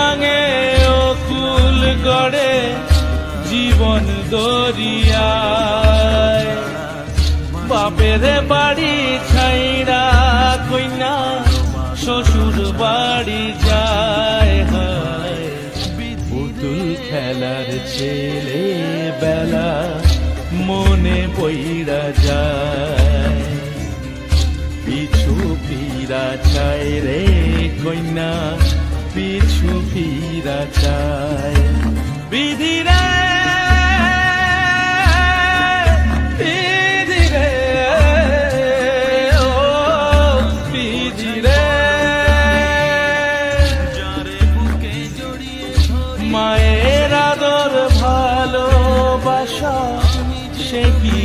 ভাঙে অকুল গড়ে জীবন দরিয়ায়। বাপের বাড়ি ছাইরা কইনা, শ্বশুর বাড়ি যায় পুতুল খেলার ছেলে বেলা মনে পইরা যায়। পিছু ফিরা চাই রে ফিরা চাই। বিধি রে বিধি রে ও বিধি মায়ের আদর ভালোবাসা সে কি